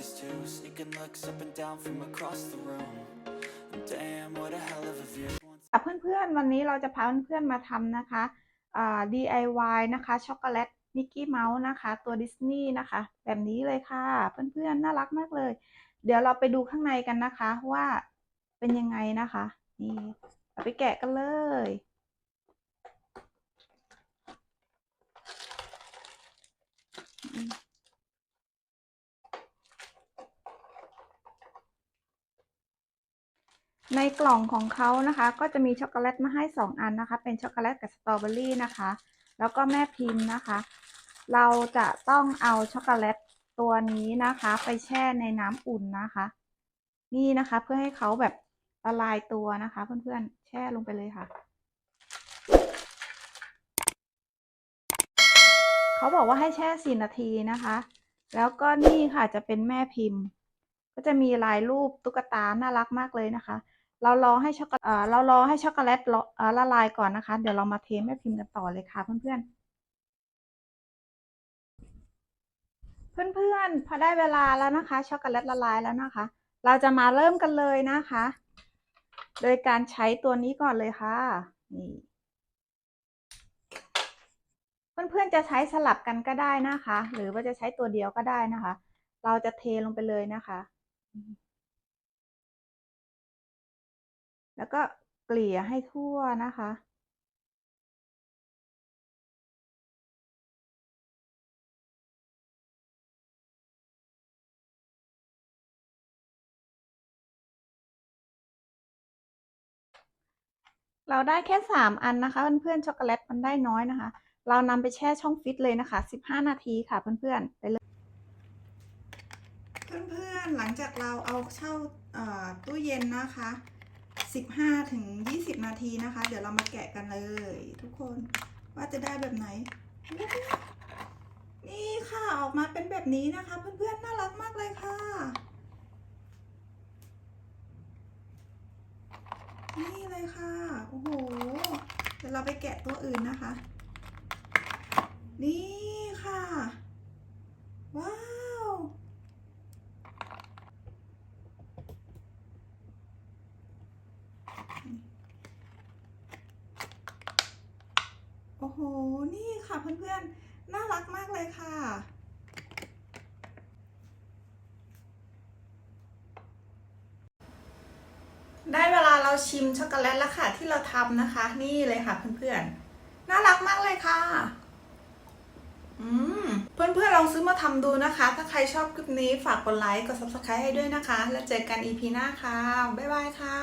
noticed too. Sneaking looks up and down from across the room. Damn what a hell of a view. ค่ะเพื่อนๆ วันนี้เราจะพาเพื่อนๆ มาทำนะคะ DIY นะคะช็อกโกแลตมิกกี้เมาส์นะคะ ตัวดิสนีย์นะคะ แบบนี้เลยค่ะ เพื่อนๆ น่ารักมากเลย เดี๋ยวเราไปดูข้างในกันนะคะว่าเป็นยังไงนะคะ นี่เราไปแกะกันเลย ในกล่องของเขานะคะ ก็จะมีช็อกโกแลตมาให้ 2 อันนะคะ เป็นช็อกโกแลตกับสตรอเบอรี่นะคะ แล้วก็แม่พิมพ์นะคะ เราจะต้องเอาช็อกโกแลตตัวนี้นะคะ ไปแช่ในน้ำอุ่นนะคะ นี่นะคะเพื่อให้เขาแบบละลายตัวนะคะ เพื่อนๆแช่ลงไปเลยค่ะเขาบอกว่าให้แช่สี่นาทีนะคะ แล้วก็นี่ค่ะจะเป็นแม่พิมพ์ ก็จะมีลายรูปตุ๊กตาน่ารักมากเลยนะคะ เรารอให้ช็อกโกเอ่อเรารอให้ช็อกโกแลตละละลายก่อนนะคะ เดี๋ยวเรามาเทแม่พิมพ์กันต่อเลยค่ะเพื่อนๆ เพื่อนๆ พอได้เวลาแล้วนะคะ ช็อกโกแลตละลายแล้วนะคะ เราจะมาเริ่มกันเลยนะคะ โดยการใช้ตัวนี้ก่อนเลยค่ะ นี่เพื่อนๆ จะใช้สลับกันก็ได้นะคะ หรือว่าจะใช้ตัวเดียวก็ได้นะคะ เราจะเทลงไปเลยนะคะ แล้วก็เกลี่ยให้ทั่วนะคะ เราได้แค่สามอันนะคะ เพื่อนๆช็อกโกแลตมันได้น้อยนะคะ เรานำไปแช่ช่องฟิตเลยนะคะสิบห้านาทีค่ะเพื่อนๆไปเลยเพื่อนๆหลังจากเราเอาเข้าตู้เย็นนะคะ 15ถึง20 นาทีนะคะ เดี๋ยวเรามาแกะกันเลย ทุกคนว่าจะได้แบบไหน นี่ค่ะออกมาเป็นแบบนี้นะคะ เพื่อนๆ น่ารักมากเลยค่ะ นี่เลยค่ะ โอ้โห เดี๋ยวเราไปแกะตัวอื่นนะคะ นี่ค่ะ ว้าว โอ้โห นี่ค่ะเพื่อนๆ น่ารักมากเลยค่ะ ได้เวลาเราชิมช็อกโกแลตแล้วค่ะที่เราทำนะคะ นี่เลยค่ะเพื่อนๆ น่ารักมากเลยค่ะ อืม เพื่อนๆลองซื้อมาทำดูนะคะ ถ้าใครชอบคลิปนี้ฝากกดไลค์ กด subscribe ให้ด้วยนะคะ แล้วเจอกัน EP หน้าค่ะ บ๊ายบายค่ะ